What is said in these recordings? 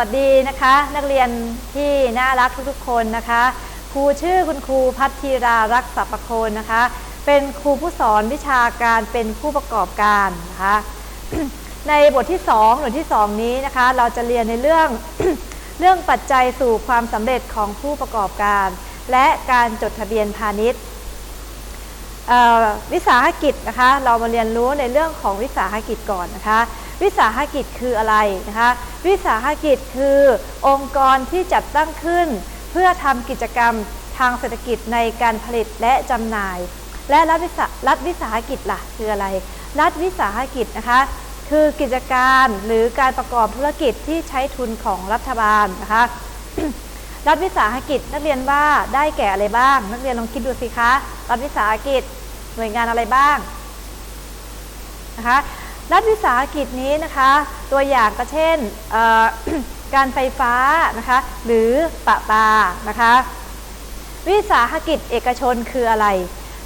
วัสดีนะคะ นักเรียนที่น่ารักทุกๆคนนะคะครูชื่อคุณครูพัทธีรารักษประโคนนะคะ เป็นครูผู้สอนวิชาการเป็นผู้ประกอบการนะคะในบทที่2หรือที่ 2 นี้นะคะ เราจะเรียนในเรื่องเรื่องปัจจัยสู่ความสำเร็จของผู้ประกอบการ และการจดทะเบียนพาณิชย์วิสาหกิจนะคะ เรามาเรียนรู้ในเรื่องของวิสาหกิจก่อนนะคะ วิสาหกิจคืออะไรนะคะ วิสาหกิจคือองค์กรที่จัดตั้งขึ้น เพื่อทำกิจกรรมทางเศรษฐกิจในการผลิตและจำหน่าย และรัฐวิสารัฐวิสาหกิจล่ะคืออะไร รัฐวิสาหกิจนะคะ คือกิจการหรือการประกอบธุรกิจที่ใช้ทุนของรัฐบาลนะคะรัฐวิสาหกิจนักเรียนว่าได้แก่อะไรบ้าง นักเรียนลองคิดดูสิคะรัฐวิสาหกิจหน่วยงานอะไรบ้างนะคะ รัฐวิสาหกิจนี้นะคะ ตัวอย่างก็เช่นการไฟฟ้านะคะ หรือประปานะคะ วิสาหกิจเอกชนคืออะไร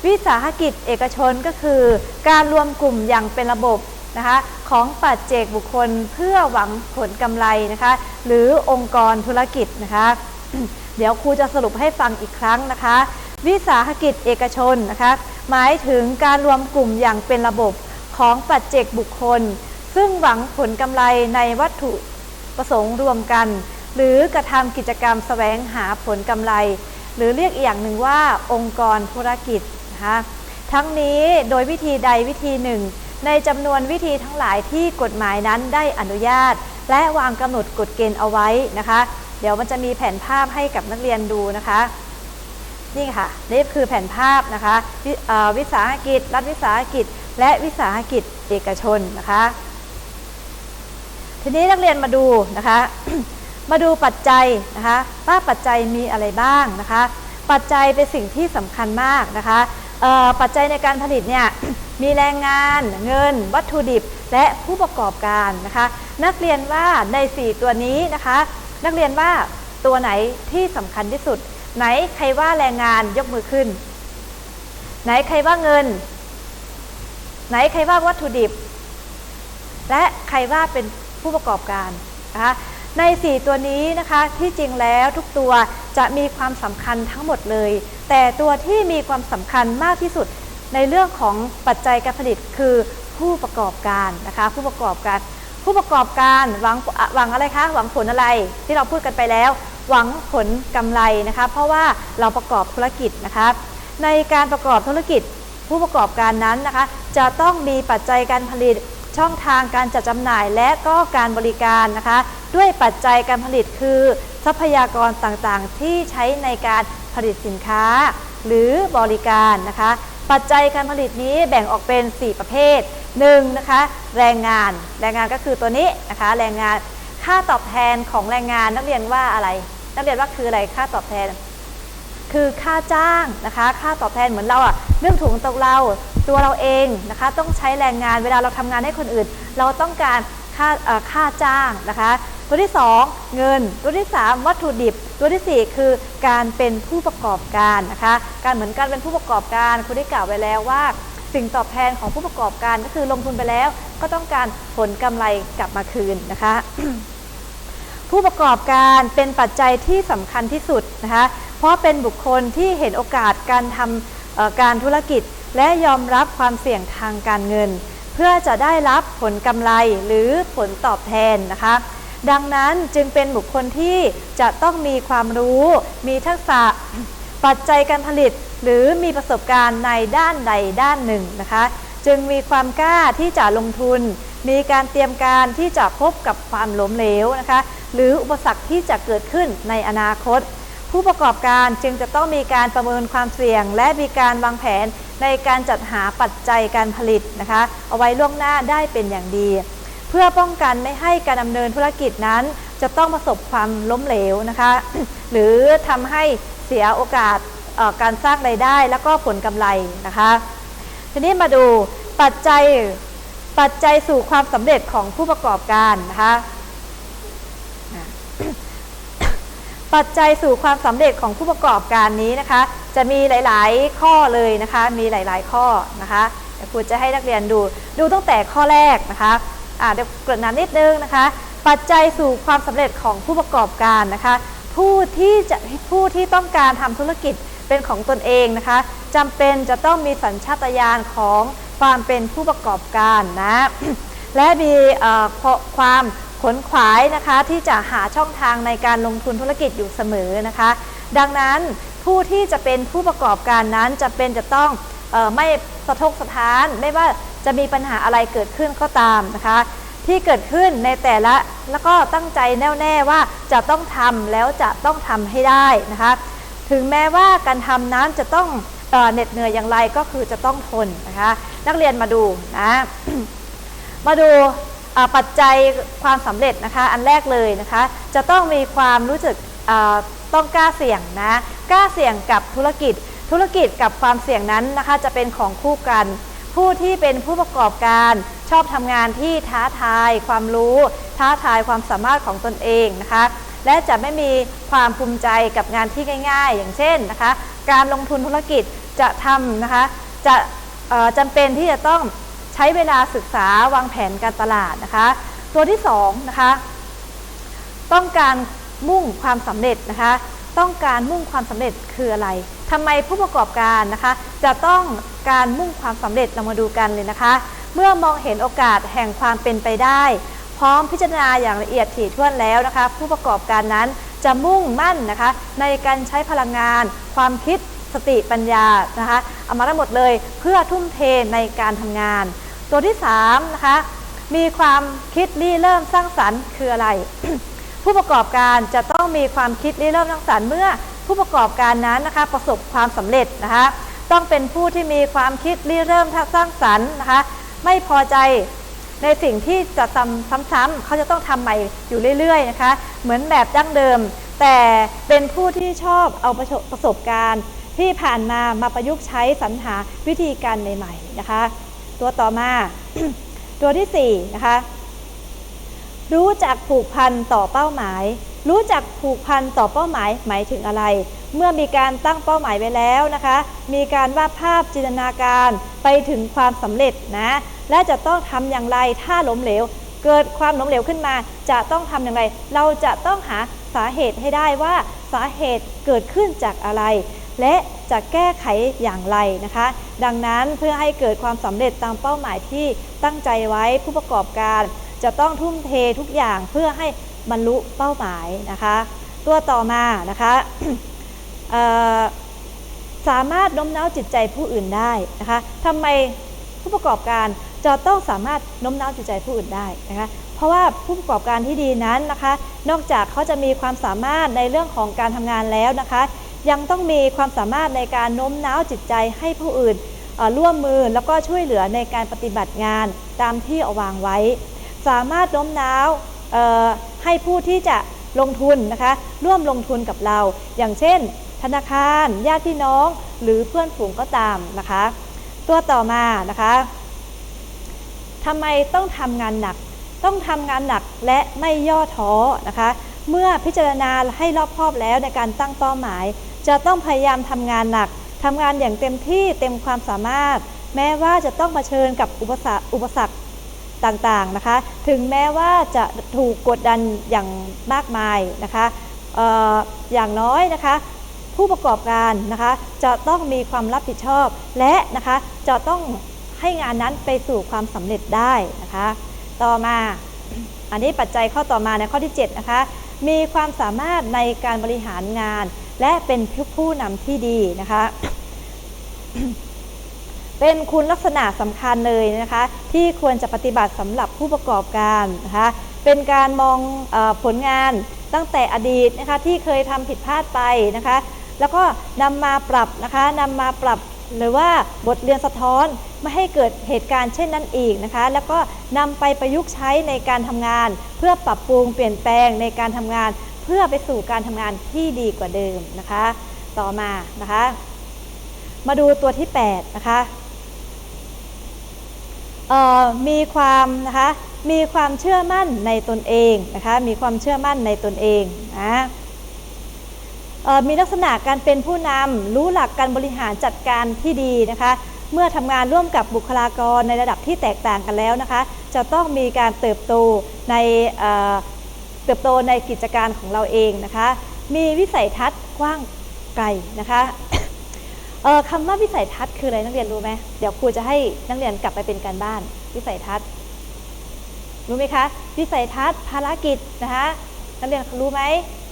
วิสาหกิจเอกชนก็คือ การรวมกลุ่มอย่างเป็นระบบนะคะของปัจเจกบุคคลเพื่อหวังผลกำไรนะคะ หรือองค์กรธุรกิจนะคะ เดี๋ยวครูจะสรุปให้ฟังอีกครั้งนะคะ วิสาหกิจเอกชนนะคะ หมายถึงการรวมกลุ่มอย่างเป็นระบบ ของปัจเจกบุคคล ซึ่งหวังผลกำไรในวัตถุประสงค์รวมกัน หรือกระทำกิจกรรมแสวงหาผลกำไร หรือเรียกอีกอย่างหนึ่งว่าองค์กรธุรกิจนะคะทั้งนี้โดยวิธีใดวิธีหนึ่ง ในจำนวนวิธีทั้งหลายที่กฎหมายนั้นได้อนุญาต และวางกำหนดกฎเกณฑ์เอาไว้นะคะ เดี๋ยวมันจะมีแผนภาพให้กับนักเรียนดูนะคะนี่ค่ะนี่คือแผนภาพนะคะวิสาหกิจ รัฐวิสาหกิจ และวิสาหกิจเอกชนนะคะ ทีนี้นักเรียนมาดูนะคะ มาดูปัจจัยนะคะว่าปัจจัยมีอะไรบ้างนะคะ ปัจจัยเป็นสิ่งที่สำคัญมากนะคะปัจจัยในการผลิตเนี่ยมีแรงงานเงิน วัตถุดิบและผู้ประกอบการนะคะ นักเรียนว่าใน 4 ตัวนี้นะคะ นักเรียนว่าตัวไหนที่สำคัญที่สุด ไหนใครว่าแรงงานยกมือขึ้น ไหนใครว่าเงิน ไหนใครว่าวัตถุดิบ และใครว่าเป็นผู้ประกอบการนะคะใน 4 ตัวนี้นะคะที่จริงแล้วทุกตัวจะมีความสำคัญทั้งหมดเลย แต่ตัวที่มีความสำคัญมากที่สุดในเรื่องของปัจจัยการผลิตคือผู้ประกอบการนะคะผู้ประกอบการ ผู้ประกอบการหวังหวังอะไรคะหวังผลอะไรที่เราพูดกันไปแล้ว หวังผลกำไรนะคะ เพราะว่าเราประกอบธุรกิจนะคะในการประกอบธุรกิจ ผู้ประกอบการนั้นนะคะ จะต้องมีปัจจัยการผลิตช่องทางการจัดจำหน่ายและก็การบริการนะคะ ด้วยปัจจัยการผลิตคือ ทรัพยากรต่างๆ ที่ใช้ในการผลิตสินค้า หรือบริการนะคะ ปัจจัยการผลิตนี้แบ่งออกเป็น 4 ประเภท1นะคะแรงงานแรงงานก็คือตัวนี้นะคะแรงงานค่าตอบแทนของแรงงานนักเรียนว่าอะไร นักเรียนว่าคืออะไรค่าตอบแทน คือค่าจ้างนะคะ ค่าตอบแทนเหมือนเราอะเรื่องถุงตกเราตัวเราเองนะคะ ต้องใช้แรงงานเวลาเราทำงานให้คนอื่น เราต้องการค่าค่าจ้างนะคะ ตัวที่ 2 เงิน ตัวที่ 3 วัตถุดิบ ตัวทีสี่ 4 คือการเป็นผู้ประกอบการนะคะ การเหมือนการเป็นผู้ประกอบการคุณได้กล่าวไว้แล้วว่า สิ่งตอบแทนของผู้ประกอบการก็คือลงทุนไปแล้วก็ต้องการผลกำไรกลับมาคืนนะคะ ผู้ประกอบการเป็นปัจจัยที่สำคัญที่สุดนะคะ เพราะเป็นบุคคลที่เห็นโอกาสการทำการธุรกิจ และยอมรับความเสี่ยงทางการเงิน เพื่อจะได้รับผลกำไรหรือผลตอบแทนนะคะดังนั้นจึงเป็นบุคคลที่จะต้องมีความรู้ มีทักษะปัจจัยการผลิต หรือมีประสบการณ์ในด้านใดด้านหนึ่งนะคะ จึงมีความกล้าที่จะลงทุน มีการเตรียมการที่จะพบกับความล้มเหลวนะคะ หรืออุปสรรคที่จะเกิดขึ้นในอนาคต ผู้ประกอบการจึงจะต้องมีการประเมินความเสี่ยง และมีการวางแผนในการจัดหาปัจจัยการผลิตนะคะ เอาไว้ล่วงหน้าได้เป็นอย่างดี เพื่อป้องกันไม่ให้การดำเนินธุรกิจนั้น จะต้องประสบความล้มเหลวนะคะ หรือทำให้เสียโอกาสการสร้างรายได้แล้วก็ผลกำไรนะคะ ทีนี้มาดูปัจจัยปัจจัยสู่ความสำเร็จของผู้ประกอบการนะคะอะ ปัจจัยสู่ความสำเร็จของผู้ประกอบการนี้นะคะ จะมีหลายๆ ข้อเลยนะคะ มีหลายๆ ข้อนะคะเดี๋ยวครูจะให้นักเรียนดู ดูตั้งแต่ข้อแรกนะคะอ่าเดี๋ยวกริ่นนำนิดนึงนะคะ ปัจจัยสู่ความสำเร็จของผู้ประกอบการนะคะ ผู้ที่จะผู้ที่ต้องการทำธุรกิจเป็นของตนเองนะคะจำเป็นจะต้องมีสัญชาตญาณของความเป็นผู้ประกอบการนะ และมีเอ่อความ ขนขวายนะคะที่จะหาช่องทางในการลงทุนธุรกิจอยู่เสมอนะคะ ดังนั้นผู้ที่จะเป็นผู้ประกอบการนั้นจะเป็นจะต้องออไม่สะทกสะท้าน ไม่ว่าจะมีปัญหาอะไรเกิดขึ้นก็ตามนะคะ ที่เกิดขึ้นในแต่ละแล้วก็ตั้งใจแน่วแน่ว่าจะต้องทำแล้วจะต้องทำให้ได้นะคะ ถึงแม้ว่าการทำนั้นจะต้องเออเหน็ดเหนื่อยอย่างไรก็คือจะต้องทนนะคะ นักเรียนมาดูนะมาดู ปัจจัยความสำเร็จนะคะ อันแรกเลยนะคะ จะต้องมีความรู้สึกต้องกล้าเสี่ยงนะกล้าเสี่ยงกับธุรกิจ ธุรกิจกับความเสี่ยงนั้นนะคะ จะเป็นของคู่กัน ผู้ที่เป็นผู้ประกอบการชอบทำงานที่ท้าทายความรู้ ท้าทายความสามารถของตนเองนะคะ และจะไม่มีความภูมิใจกับงานที่ง่าย ๆ อย่างเช่นนะคะ การลงทุนธุรกิจจะทำนะคะจะจำเป็นที่จะต้อง ใช้เวลาศึกษาวางแผนการตลาดนะคะ ตัวที่2นะคะต้องการมุ่งความสำเร็จนะคะ ต้องการมุ่งความสำเร็จคืออะไรทำไมผู้ประกอบการนะคะ จะต้องการมุ่งความสำเร็จเรามาดูกันเลยนะคะ เมื่อมองเห็นโอกาสแห่งความเป็นไปได้ พร้อมพิจารณาอย่างละเอียดถี่ถ้วนแล้วนะคะ ผู้ประกอบการนั้นจะมุ่งมั่นนะคะ ในการใช้พลังงาน ความคิดสติปัญญานะคะเอามาทั้งหมดเลยเพื่อทุ่มเทในการทำงาน ตัวที่3นะคะมีความคิดริเริ่มสร้างสรรค์คืออะไร ผู้ประกอบการจะต้องมีความคิดริเริ่มสร้างสรรค์เมื่อผู้ประกอบการนั้นนะคะประสบความสำเร็จนะคะต้องเป็นผู้ที่มีความคิดริเริ่มสร้างสรรค์นะคะไม่พอใจในสิ่งที่จะทำซ้ำๆเขาจะต้องทำใหม่อยู่เรื่อยๆนะคะ เหมือนแบบดั้งเดิม แต่เป็นผู้ที่ชอบเอาประสบประสบการณ์ที่ผ่านมามาประยุกต์ใช้สรรหาวิธีการใหม่ ๆ นะคะ ตัวต่อมา ตัวที่สี่นะคะรู้จักผูกพันต่อเป้าหมาย รู้จักผูกพันต่อเป้าหมายหมายถึงอะไร เมื่อมีการตั้งเป้าหมายไว้แล้วนะคะ มีการวาดภาพจินตนาการไปถึงความสำเร็จนะ และจะต้องทำอย่างไรถ้าล้มเหลว เกิดความล้มเหลวขึ้นมา จะต้องทำอย่างไร เราจะต้องหาสาเหตุให้ได้ว่าสาเหตุเกิดขึ้นจากอะไร และ จะแก้ไขอย่างไรนะคะ ดังนั้นเพื่อให้เกิดความสำเร็จตามเป้าหมายที่ตั้งใจไว้ผู้ประกอบการ จะต้องทุ่มเททุกอย่างเพื่อให้บรรลุเป้าหมายนะคะ ตัวต่อมานะคะสามารถโน้มน้าวจิตใจผู้อื่นได้นะคะทำไมผู้ประกอบการจะต้องสามารถโน้มน้าวจิตใจผู้อื่นได้นะคะ เพราะว่าผู้ประกอบการที่ดีนั้นนะคะ นอกจากเขาจะมีความสามารถในเรื่องของการทำงานแล้วนะคะ ยังต้องมีความสามารถในการโน้มน้าวจิตใจให้ผู้อื่นร่วมมือแล้วก็ช่วยเหลือในการปฏิบัติงานตามที่อาวางไว้ สามารถโน้มน้าวให้ผู้ที่จะลงทุนนะคะร่วมลงทุนกับเรา อย่างเช่น ธนาคารญาติพี่น้อง หรือเพื่อนฝูงก็ตามนะคะ ตัวต่อมานะคะทำไมต้องทำงานหนัก ต้องทำงานหนักและไม่ย่อท้อนะคะ เมื่อพิจารณาให้รอบคอบแล้วในการตั้งเป้าหมาย จะต้องพยายามทำงานหนักทำงานอย่างเต็มที่เต็มความสามารถ แม้ว่าจะต้องเผชิญกับอุปสรรคอุปสรรคต่างๆนะคะ ถึงแม้ว่าจะถูกกดดันอย่างมากมายนะคะอออย่างน้อยนะคะ ผู้ประกอบการนะคะ จะต้องมีความรับผิดชอบ และนะคะจะต้องให้งานนั้นไปสู่ความสำเร็จได้นะคะ ต่อมาอันนี้ปัจจัยข้อต่อมาในข้อที่ 7 นะคะ มีความสามารถในการบริหารงาน และเป็นผู้นำที่ดีนะคะ เป็นคุณลักษณะสำคัญเลยนะคะ ที่ควรจะปฏิบัติสำหรับผู้ประกอบการนะคะเป็นการมองอผลงานตั้งแต่อดีตนะคะที่เคยทำผิดพลาดไปนะคะ แล้วก็นำมาปรับนะคะนำมาปรับหรือว่าบทเรียนสะท้อนไม่ให้เกิดเหตุการณ์เช่นนั้นอีกนะคะ แล้วก็นำไปประยุกต์ใช้ในการทำงาน เพื่อปรับปรุงเปลี่ยนแปลงในการทำงาน เพื่อไปสู่การทำงานที่ดีกว่าเดิมนะคะ ต่อมานะคะ มาดูตัวที่ 8 นะคะมีความนะคะมีความเชื่อมั่นในตนเองนะคะมีความเชื่อมั่นในตนเองนะมีลักษณะการเป็นผู้นำรู้หลักการบริหารจัดการที่ดีนะคะ เมื่อทำงานร่วมกับบุคลากรในระดับที่แตกต่างกันแล้วนะคะ จะต้องมีการเติบโตใน เติบโตในกิจการของเราเองนะคะ มีวิสัยทัศน์กว้างไกลนะคะเออคำว่าวิสัยทัศน์คืออะไรนักเรียนรู้ไหมเดี๋ยวครูจะให้นักเรียนกลับไปเป็นการบ้าน วิสัยทัศน์รู้ไหมคะวิสัยทัศน์ภารกิจนะคะนักเรียนรู้ไหม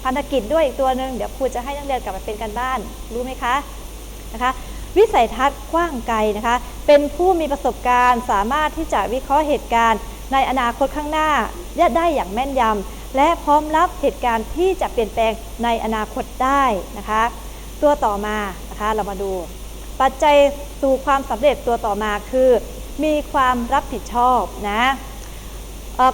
ภารกิจด้วยอีกตัวหนึ่งเดี๋ยวครูจะให้นักเรียนกลับไปเป็นการบ้านรู้ไหมคะนะคะวิสัยทัศน์กว้างไกลนะคะเป็นผู้มีประสบการณ์ สามารถที่จะวิเคราะห์เหตุการณ์ ในอนาคตข้างหน้าได้อย่างแม่นยำ และพร้อมรับเหตุการณ์ที่จะเปลี่ยนแปลงในอนาคตได้นะคะ ตัวต่อมานะคะเรามาดู ปัจจัยสู่ความสำเร็จตัวต่อมาคือ มีความรับผิดชอบนะ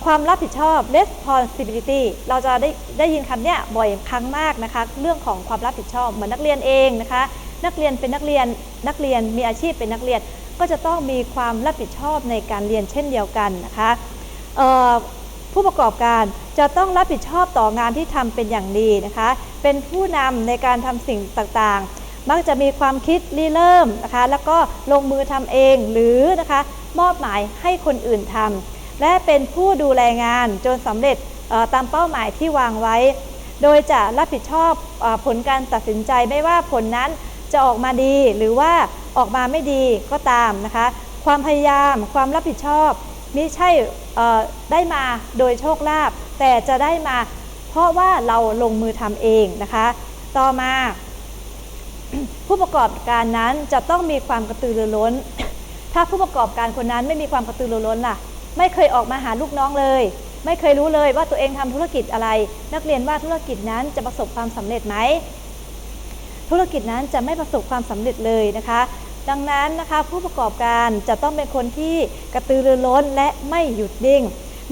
ความรับผิดชอบ responsibility เราจะได้ได้ยินคำเนี้ยบ่อยครั้งมากนะคะ เรื่องของความรับผิดชอบเหมือนนักเรียนเองนะคะ นักเรียนเป็นนักเรียนนักเรียนมีอาชีพเป็นนักเรียน ก็จะต้องมีความรับผิดชอบในการเรียนเช่นเดียวกันนะคะ ผู้ประกอบการจะต้องรับผิดชอบต่องานที่ทำเป็นอย่างดีนะคะ เป็นผู้นำในการทำสิ่งต่างๆ มักจะมีความคิดริเริ่มนะคะ แล้วก็ลงมือทำเองหรือนะคะมอบหมายให้คนอื่นทำและเป็นผู้ดูแลงานจนสำเร็จตามเป้าหมายที่วางไว้ โดยจะรับผิดชอบอผลการตัดสินใจไม่ว่าผลนั้นจะออกมาดีหรือว่าออกมาไม่ดีก็ตามนะคะ ความพยายามความรับผิดชอบ ม่ใช่ได้มาโดยโชคลาภแต่จะได้มาเพราะว่าเราลงมือทำเองนะคะ ต่อมาผู้ประกอบการนั้นจะต้องมีความกระตือรือร้น ถ้าผู้ประกอบการคนนั้นไม่มีความกระตือรือร้นล่ะ ไม่เคยออกมาหาลูกน้องเลย ไม่เคยรู้เลยว่าตัวเองทำธุรกิจอะไร นักเรียนว่าธุรกิจนั้นจะประสบความสำเร็จไหม ธุรกิจนั้นจะไม่ประสบความสำเร็จเลยนะคะ ดังนั้นนะคะผู้ประกอบการจะต้องเป็นคนที่กระตือรือร้นและไม่หยุดนิ่ง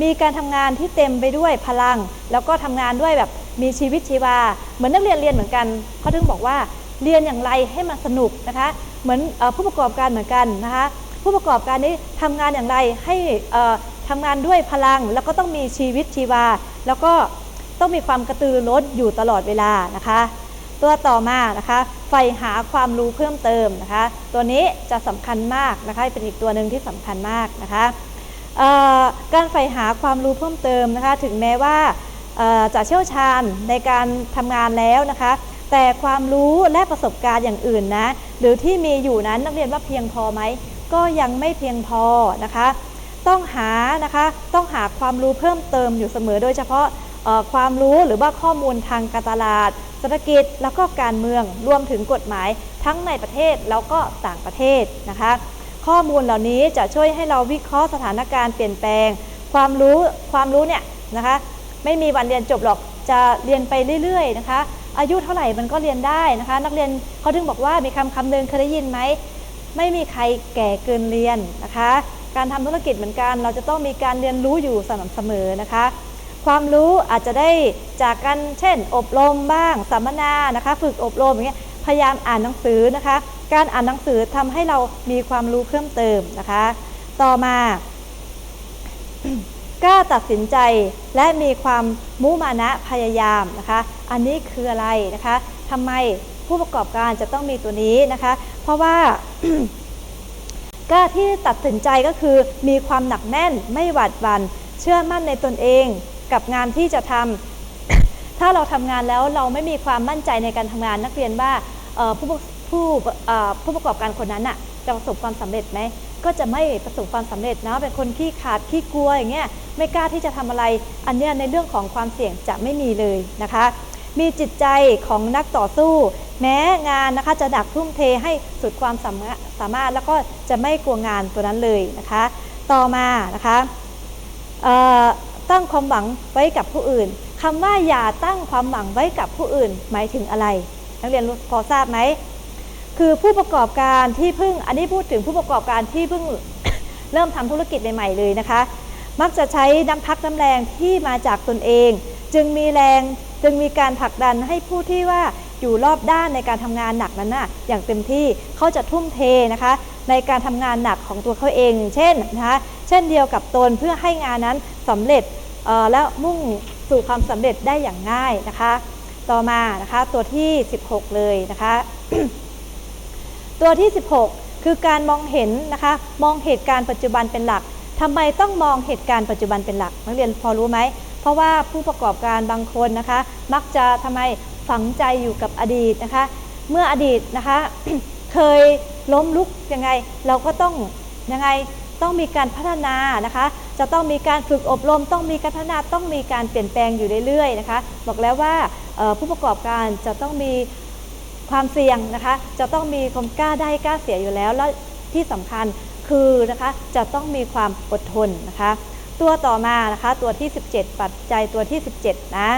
มีการทำงานที่เต็มไปด้วยพลัง แล้วก็ทำงานด้วยแบบมีชีวิตชีวา เหมือนนักเรียนเรียนเหมือนกันเขาถึงบอกว่าเรียนอย่างไรให้มันสนุกนะคะเหมือนอผู้ประกอบการเหมือนกันนะคะผู้ประกอบการนี้ทำงานอย่างไรให้เอ่อทำงานด้วยพลัง แล้วก็ต้องมีชีวิตชีวา แล้วก็ต้องมีความกระตือรือร้นอยู่ตลอดเวลานะคะ ตัวต่อมานะคะใฝ่หาความรู้เพิ่มเติมนะคะ ตัวนี้จะสำคัญมากนะคะเป็นอีกตัวหนึ่งที่สำคัญมากนะคะการใฝ่หาความรู้เพิ่มเติมนะคะ ถึงแม้ว่าจะเชี่ยวชาญในการทำงานแล้วนะคะ แต่ความรู้และประสบการณ์อย่างอื่นนะหรือที่มีอยู่นั้นนักเรียนว่าเพียงพอไหมก็ยังไม่เพียงพอนะคะ ต้องหานะคะต้องหาความรู้เพิ่มเติมอยู่เสมอโดยเฉพาะความรู้หรือว่าข้อมูลทางการตลาด รษฐกิจแล้วก็การเมืองรวมถึงกฎหมายทั้งในประเทศแล้วก็ต่างประเทศนะคะ ข้อมูลเหล่านี้จะช่วยให้เราวิเคราะห์สถานการณ์เปลี่ยนแปลง ความรู้ความรู้เนี่ยนะคะไม่มีวันเรียนจบหรอกจะเรียนไปเรื่อยๆนะคะอายุเท่าไหร่มันก็เรียนได้นะคะ นักเรียนเขาถึงบอกว่ามีคำคำหนึ่งเคยได้ยินไหมไม่มีใครแก่เกินเรียนนะคะ การทำธุรกิจเหมือนกัน เราจะต้องมีการเรียนรู้อยู่สม่ำเสมอนะคะ ความรู้อาจจะได้จากการเช่น อบรมบ้างสัมมนานะคะ ฝึกอบรมอย่างเงี้ยพยายามอ่านหนังสือนะคะ การอ่านหนังสือทำให้เรามีความรู้เพิ่มเติมนะคะ ต่อมากล้าตัดสินใจและมีความมุมานะพยายามนะคะ อันนี้คืออะไรนะคะทำไมผู้ประกอบการจะต้องมีตัวนี้นะคะ เพราะว่ากล้าที่ตัดสินใจก็คือมีความหนักแน่นไม่หวาดหวั่นเชื่อมั่นในตนเอง กับงานที่จะทำถ้าเราทำงานแล้วเราไม่มีความมั่นใจในการทำงานนักเรียนว่าผู้ผู้ผู้ประกอบการคนนั้นน่ะจะประสบความสำเร็จไหมก็จะไม่ประสบความสำเร็จนะเป็นคนขี้ขาดขี้กลัวอย่างเงี้ยไม่กล้าที่จะทำอะไร อันเนี้ยในเรื่องของความเสี่ยงจะไม่มีเลยนะคะ มีจิตใจของนักต่อสู้ แม้งานนะคะจะดักทุ่มเทให้สุดความสามารถแล้วก็จะไม่กลัวงานตัวนั้นเลยนะคะ ต่อมานะคะ ตั้งความหวังไว้กับผู้อื่นคำว่าอย่าตั้งความหวังไว้กับผู้อื่น หมายถึงอะไร นักเรียนรู้พอทราบไหมคือผู้ประกอบการที่เพิ่งอันนี้พูดถึงผู้ประกอบการที่เพิ่งเริ่มทำธุรกิจใหม่ๆเลยนะคะ มักจะใช้น้ำพักน้ำแรงที่มาจากตนเอง จึงมีแรงจึงมีการผลักดันให้ผู้ที่ว่าอยู่รอบด้านในการทำงานหนักนั้นน่ะอย่างเต็มที่เขาจะทุ่มเทนะคะ ในการทำงานหนักของตัวเขาเอง เช่นนะคะ เช่นเดียวกับตนเพื่อให้งานนั้นสำเร็จและมุ่งสู่ความสำเร็จได้อย่างง่ายนะคะ ต่อมานะคะตัวที่ 16 เลยนะคะตัวที่ 16 คือการมองเห็นนะคะมองเหตุการณ์ปัจจุบันเป็นหลักทำไมต้องมองเหตุการณ์ปัจจุบันเป็นหลัก นักเรียนพอรู้ไหม เพราะว่าผู้ประกอบการบางคนนะคะ มักจะทำไมฝังใจอยู่กับอดีตนะคะ เมื่ออดีตนะคะ เคยล้มลุกยังไง เราก็ต้องยังไง ต้องมีการพัฒนานะคะ จะต้องมีการฝึกอบรม ต้องมีการพัฒนาต้องมีการเปลี่ยนแปลงอยู่เรื่อยๆนะคะ บอกแล้วว่าผู้ประกอบการจะต้องมีความเสี่ยงนะคะ จะต้องมีความกล้าได้กล้าเสียอยู่แล้ว แล้วที่สำคัญคือนะคะจะต้องมีความอดทนนะคะ ตัวต่อมานะคะตัวที่ 17 ปัจจัยตัวที่ 17 นะ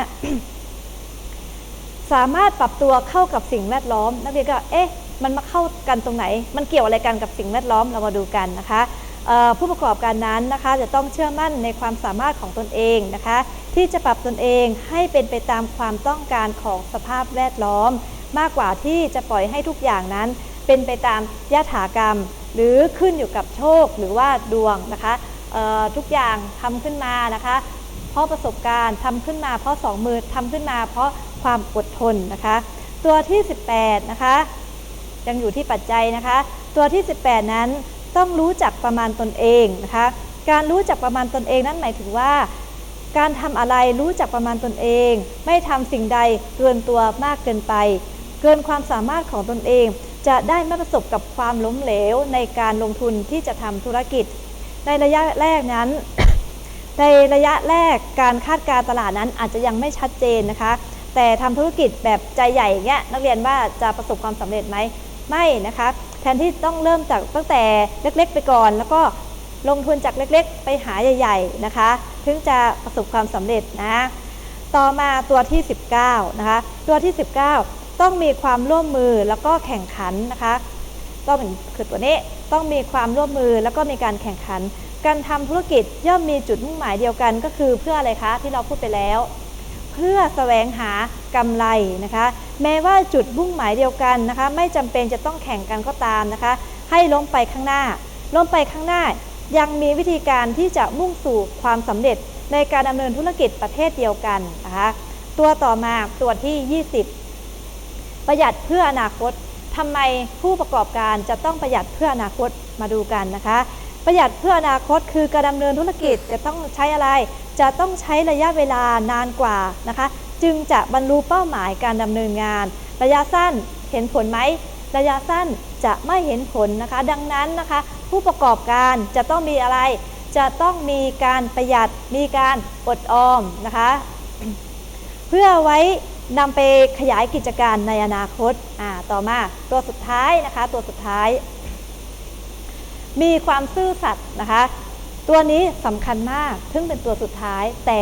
สามารถปรับตัวเข้ากับสิ่งแวดล้อม นักเรียนก็เอ๊ะมันมาเข้ากันตรงไหน มันเกี่ยวอะไรกันกับสิ่งแวดล้อมเรามาดูกันนะคะ ผู้ประกอบการนั้นนะคะจะต้องเชื่อมั่นในความสามารถของตนเองนะคะ ที่จะปรับตนเองให้เป็นไปตามความต้องการของสภาพแวดล้อม มากกว่าที่จะปล่อยให้ทุกอย่างนั้น เป็นไปตามยถากรรม หรือขึ้นอยู่กับโชคหรือว่าดวงนะคะทุกอย่างทำขึ้นมานะคะ เพราะประสบการณ์ทำขึ้นมา เพราะสองมือทำขึ้นมา เพราะความอดทนนะคะ ตัวที่ 18 นะคะยังอยู่ที่ปัจจัยนะคะ ตัวที่ 18 นั้น ต้องรู้จักประมาณตนเองนะคะการรู้จักประมาณตนเองนั้นหมายถึงว่า การทำอะไรรู้จักประมาณตนเอง ไม่ทำสิ่งใดเกินตัวมากเกินไป เกินความสามารถของตนเอง จะได้ไม่ประสบกับความล้มเหลวในการลงทุนที่จะทำธุรกิจ ในระยะแรกนั้น ในระยะแรกการคาดการตลาดนั้นอาจจะยังไม่ชัดเจนนะคะ แต่ทำธุรกิจแบบใจใหญ่อย่างเงี้ยนักเรียนว่าจะประสบความสำเร็จไหมไม่นะคะ แทนที่ต้องเริ่มจากตั้งแต่เล็กๆ ไปก่อน แล้วก็ลงทุนจากเล็กๆ ไปหาใหญ่ ๆนะคะ ถึงจะประสบความสำเร็จนะ ต่อมาตัวที่ 19 นะคะ ตัวที่ 19 ต้องมีความร่วมมือแล้วก็แข่งขันนะคะก็เป็นคือตัวนี้ต้องมีความร่วมมือแล้วก็มีการแข่งขัน การทำธุรกิจย่อมมีจุดมุ่งหมายเดียวกัน ก็คือเพื่ออะไรคะที่เราพูดไปแล้ว เพื่อแสวงหากำไรนะคะ แม้ว่าจุดมุ่งหมายเดียวกันนะคะ ไม่จำเป็นจะต้องแข่งกันก็ตามนะคะ ให้ล้มไปข้างหน้า ล้มไปข้างหน้า ยังมีวิธีการที่จะมุ่งสู่ความสำเร็จในการดำเนินธุรกิจประเภทเดียวกันนะคะตัวต่อมาตัวที่ 20 ประหยัดเพื่ออนาคตทำไมผู้ประกอบการจะต้องประหยัดเพื่ออนาคตมาดูกันนะคะ ประหยัดเพื่ออนาคตคือการดำเนินธุรกิจจะต้องใช้อะไร จะต้องใช้ระยะเวลานานกว่านะคะ จึงจะบรรลุเป้าหมายการดำเนินงาน ระยะสั้นเห็นผลไหมระยะสั้นจะไม่เห็นผลนะคะ ดังนั้นนะคะ ผู้ประกอบการจะต้องมีอะไร จะต้องมีการประหยัดมีการอดออมนะคะ เพื่อไว้นำไปขยายกิจการในอนาคตอ่าต่อมาตัวสุดท้ายนะคะ ตัวสุดท้าย มีความซื่อสัตย์นะคะ ตัวนี้สำคัญมากถึงเป็นตัวสุดท้ายแต่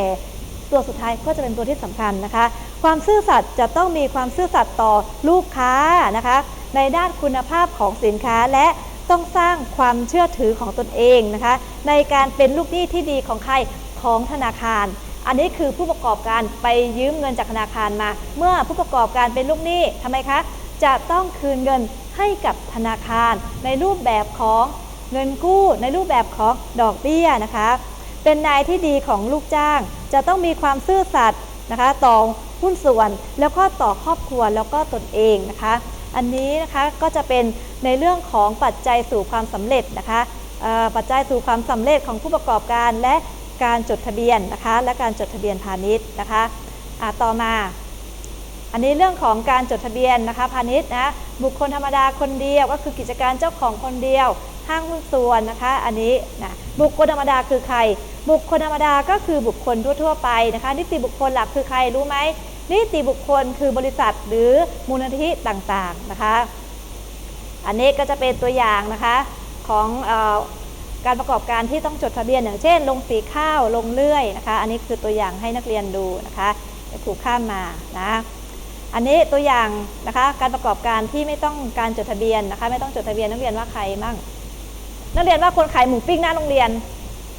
ตัวสุดท้ายก็จะเป็นตัวที่สำคัญนะคะ ความซื่อสัตย์จะต้องมีความซื่อสัตย์ต่อลูกค้านะคะ ในด้านคุณภาพของสินค้าและต้องสร้างความเชื่อถือของตนเองนะคะ ในการเป็นลูกหนี้ที่ดีของใครของธนาคาร อันนี้คือผู้ประกอบการไปยืมเงินจากธนาคารมา เมื่อผู้ประกอบการเป็นลูกหนี้ทำไมคะ จะต้องคืนเงินให้กับธนาคาร ในรูปแบบของเงินกู้ ในรูปแบบของดอกเบี้ยนะคะ เป็นนายที่ดีของลูกจ้าง จะต้องมีความซื่อสัตย์นะคะต่อหุ้นส่วนแล้วก็ต่อครอบครัวแล้วก็ตนเองนะคะ อันนี้นะคะก็จะเป็นในเรื่องของปัจจัยสู่ความสำเร็จนะคะปัจจัยสู่ความสำเร็จของผู้ประกอบการและการจดทะเบียนนะคะ และการจดทะเบียนพาณิชย์นะคะะต่อมา อันนี้เรื่องของการจดทะเบียนนะคะพาณิชย์นะบุคคลธรรมดาคนเดียวก็คือกิจการเจ้าของคนเดียวห้างหุ้นส่วนนะคะ อันนี้นะบุคคลธรรมดาคือใคร บุคคลธรรมดาก็คือบุคคลทั่วๆไปนะคะ นิติบุคคลหลักคือใครรู้ไหมนิติบุคคลคือบริษัทหรือมูลนิธิต่างๆนะคะ อันนี้ก็จะเป็นตัวอย่างนะคะของออการประกอบการที่ต้องจดทะเบียนอย่างเช่นลงสีข้าวลงเลื่อยนะคะ อันนี้คือตัวอย่างให้นักเรียนดูนะคะเดี๋ยวครูข้ามมานะอันนี้ตัวอย่างนะคะการประกอบการที่ไม่ต้องการจดทะเบียนนะคะ ไม่ต้องจดทะเบียนนักเรียนว่าใครมั่งนักเรียนว่าคนขายหมูปิ้งหน้าโรงเรียน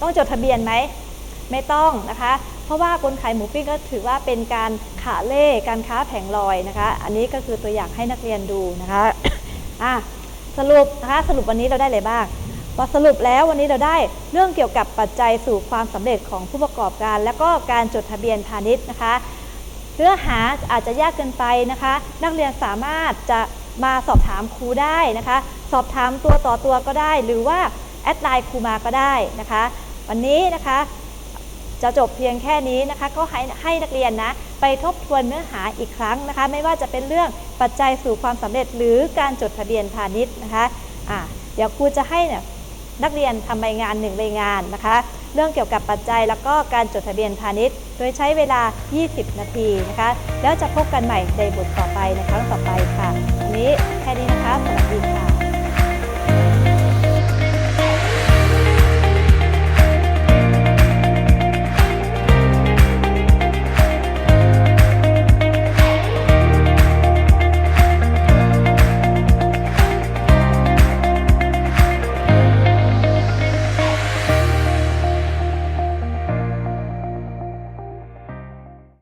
ต้องจดทะเบียนไหมไม่ต้องนะคะ เพราะว่าคนขายหมูปิ้งก็ถือว่าเป็นการขาเล่การค้าแผงลอยนะคะ อันนี้ก็คือตัวอย่างให้นักเรียนดูนะคะอะสรุปนะคะสรุปวันนี้เราได้อะไรบ้างพอสรุปแล้ววันนี้เราได้เรื่องเกี่ยวกับปัจจัยสู่ความสำเร็จของผู้ประกอบการ และก็การจดทะเบียนพาณิชย์นะคะเนื้อหาอาจจะยากเกินไปนะคะ นักเรียนสามารถจะมาสอบถามครูได้นะคะ สอบถามตัวต่อตัวก็ได้ หรือว่าแอดไลน์ครูมาก็ได้นะคะ วันนี้นะคะ จะจบเพียงแค่นี้นะคะ ก็ให้ให้นักเรียนนะ ไปทบทวนเนื้อหาอีกครั้งนะคะ ไม่ว่าจะเป็นเรื่องปัจจัยสู่ความสำเร็จหรือการจดทะเบียนพาณิชย์นะคะอะเดี๋ยวครูจะให้เนี่ยนักเรียนทำใบงานหนึ่งใบงานนะคะ เรื่องเกี่ยวกับปัจจัยแล้วก็การจดทะเบียนพาณิชย์ โดยใช้เวลา 20 นาทีนะคะ แล้วจะพบกันใหม่ในบทต่อไปในครั้งต่อไปค่ะวันนี้แค่นี้นะคะ สวัสดีค่ะ